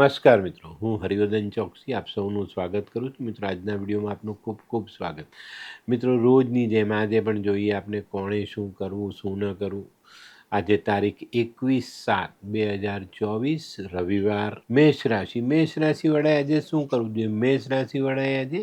નમસ્કાર મિત્રો, હું હરિવર્ધન ચોકસી આપ સૌનું સ્વાગત કરું છું. મિત્રો, આજના વિડીયોમાં આપનું ખૂબ ખૂબ સ્વાગત. મિત્રો, રોજની જેમ આજે પણ જોઈએ આપણે કોણે શું કરવું, શું ન કરવું. આજે તારીખ એકવીસ સાત બે હજાર ચોવીસ, રવિવાર, મેષ રાશિ. મેષ રાશિવાળાએ આજે શું કરવું જોઈએ? મેષ રાશિવાળાએ આજે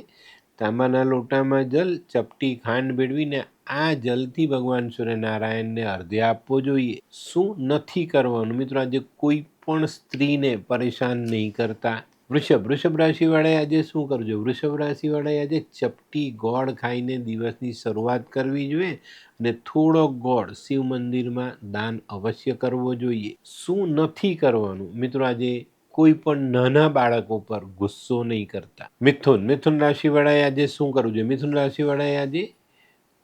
તાંબાના લોટામાં જલ, ચપટી ખાંડ ભેળવીને આ જલથી ભગવાન સૂર્યનારાયણને અર્ધ્ય આપવો જોઈએ. શું નથી કરવાનું? મિત્રો, આજે કોઈ પણ સ્ત્રીને પરેશાન નહીં કરતા. વૃષભ વૃષભ રાશિવાળાએ આજે શું કરવું જોઈએ વૃષભ રાશિવાળાએ આજે ચપટી ગોળ ખાઈને દિવસની શરૂઆત કરવી જોઈએ અને થોડો ગોળ શિવ મંદિરમાં દાન અવશ્ય કરવો જોઈએ. શું નથી કરવાનું? મિત્રો, આજે કોઈ પણ નાના બાળકો પર ગુસ્સો નહીં કરતા. મિથુન મિથુન રાશિવાળાએ આજે શું કરવું જોઈએ? મિથુન રાશિવાળાએ આજે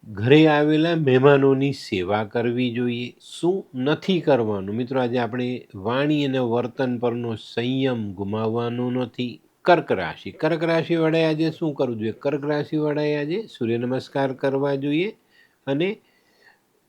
ઘરે આવેલા મહેમાનોની સેવા કરવી જોઈએ. શું નથી કરવાનું? મિત્રો, આજે આપણે વાણી અને વર્તન પરનો સંયમ ગુમાવવાનો નથી. કર્ક રાશિ. કર્ક રાશિવાળાએ આજે શું કરવું જોઈએ? કર્ક રાશિવાળાએ આજે સૂર્ય નમસ્કાર કરવા જોઈએ અને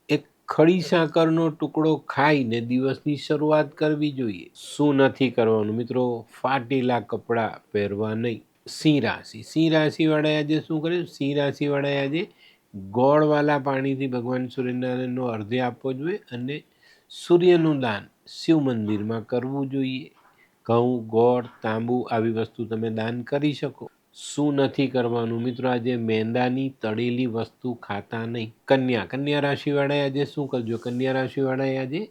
એક ખડી સાકરનો ટુકડો ખાઈને દિવસની શરૂઆત કરવી જોઈએ. શું નથી કરવાનું? મિત્રો, ફાટેલા કપડાં પહેરવા નહીં. સિંહ રાશિ. સિંહ રાશિવાળાએ આજે શું કર્યું? સિંહ રાશિવાળાએ આજે ગોળવાલા પાણીથી ભગવાન સૂર્યનારાયણનો અર્ધ્ય આપવો જોઈએ અને સૂર્યનું દાન શિવ મંદિરમાં કરવું જોઈએ. ઘઉં, ગોળ, તાંબુ આવી વસ્તુ તમે દાન કરી શકો. શું નથી કરવાનું? મિત્રો, આજે મેંદાની તળેલી વસ્તુ ખાતા નહીં. કન્યા કન્યા રાશિવાળાએ આજે શું કરજો? કન્યા રાશિવાળાએ આજે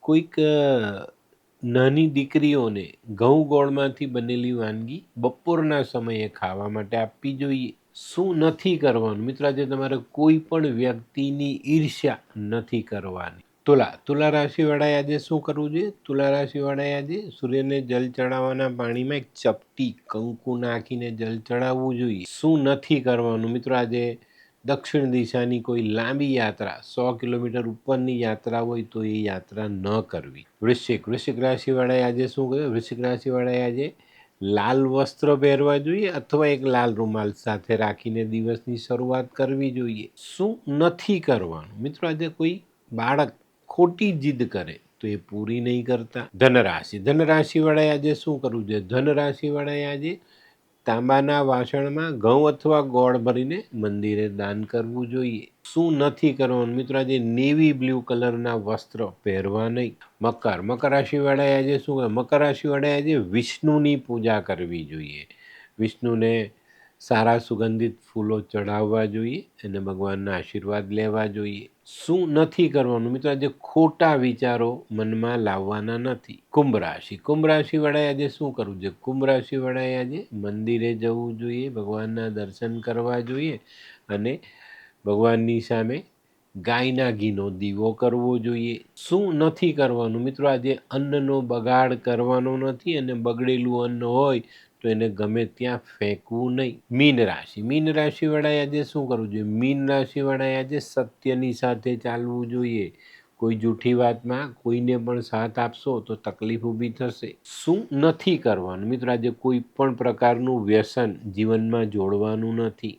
કોઈક નાની દીકરીઓને ઘઉં ગોળમાંથી બનેલી વાનગી બપોરના સમયે ખાવા માટે આપવી જોઈએ. શું નથી કરવાનું? મિત્રો, આજે તમારે કોઈ પણ વ્યક્તિની ઈર્ષ્યા નથી કરવાની. તુલા તુલા રાશિવાળાએ આજે શું કરવું જોઈએ? તુલા રાશિવાળાએ આજે સૂર્યને જલ ચડાવવાના પાણીમાં એક ચપટી કંકુ નાખીને જલ ચડાવવું જોઈએ. શું નથી કરવાનું? મિત્રો, આજે દક્ષિણ દિશાની કોઈ લાંબી યાત્રા, સો કિલોમીટર ઉપરની યાત્રા હોય તો એ યાત્રા ન કરવી. વૃશ્ચિક વૃશ્ચિક રાશિવાળાએ આજે શું કર્યું? વૃશ્ચિક રાશિવાળાએ આજે લાલ વસ્ત્ર પહેરવા જોઈએ અથવા એક લાલ રૂમાલ સાથે રાખીને દિવસની શરૂઆત કરવી જોઈએ? શું નથી કરવાનું? મિત્રો, આજે કોઈ બાળક ખોટી જીદ કરે તો એ પૂરી નહીં કરતા. ધનરાશિ. ધનરાશિવાળાએ આજે શું કરવું જોઈએ ધનરાશિવાળાએ આજે તાંબાના વાસણમાં ઘઉં અથવા ગોળ ભરીને મંદિરે દાન કરવું જોઈએ. શું નથી કરવાનું? મિત્રો, આજે નેવી બ્લુ કલરના વસ્ત્ર પહેરવા નહીં. મકર. મકર રાશિવાળાએ આજે શું કરે મકર રાશિવાળાએ આજે વિષ્ણુની પૂજા કરવી જોઈએ. વિષ્ણુને સારા સુગંધિત ફૂલો ચડાવવા જોઈએ અને ભગવાનના આશીર્વાદ લેવા જોઈએ. શું નથી કરવાનું? મિત્રો, આજે ખોટા વિચારો મનમાં લાવવાના નથી. કુંભ રાશિ. કુંભ રાશિવાળાએ આજે શું કરવું જોઈએ? કુંભ રાશિવાળાએ આજે મંદિરે જવું જોઈએ, ભગવાનના દર્શન કરવા જોઈએ અને ભગવાનની સામે ગાયના ઘીનો દીવો કરવો જોઈએ. શું નથી કરવાનું? મિત્રો, આજે અન્નનો બગાડ કરવાનો નથી અને બગડેલું અન્ન હોય તો એને ગમે ત્યાં ફેંકવું નહીં. મીન રાશિ. મીન રાશિવાળાએ આજે શું કરવું જોઈએ? મીન રાશિવાળાએ આજે સત્યની સાથે ચાલવું જોઈએ. કોઈ જૂઠી વાતમાં કોઈને પણ સાથ આપશો તો તકલીફ ઊભી થશે. શું નથી કરવાનું? મિત્રો, આજે કોઈ પણ પ્રકારનું વ્યસન જીવનમાં જોડવાનું નથી.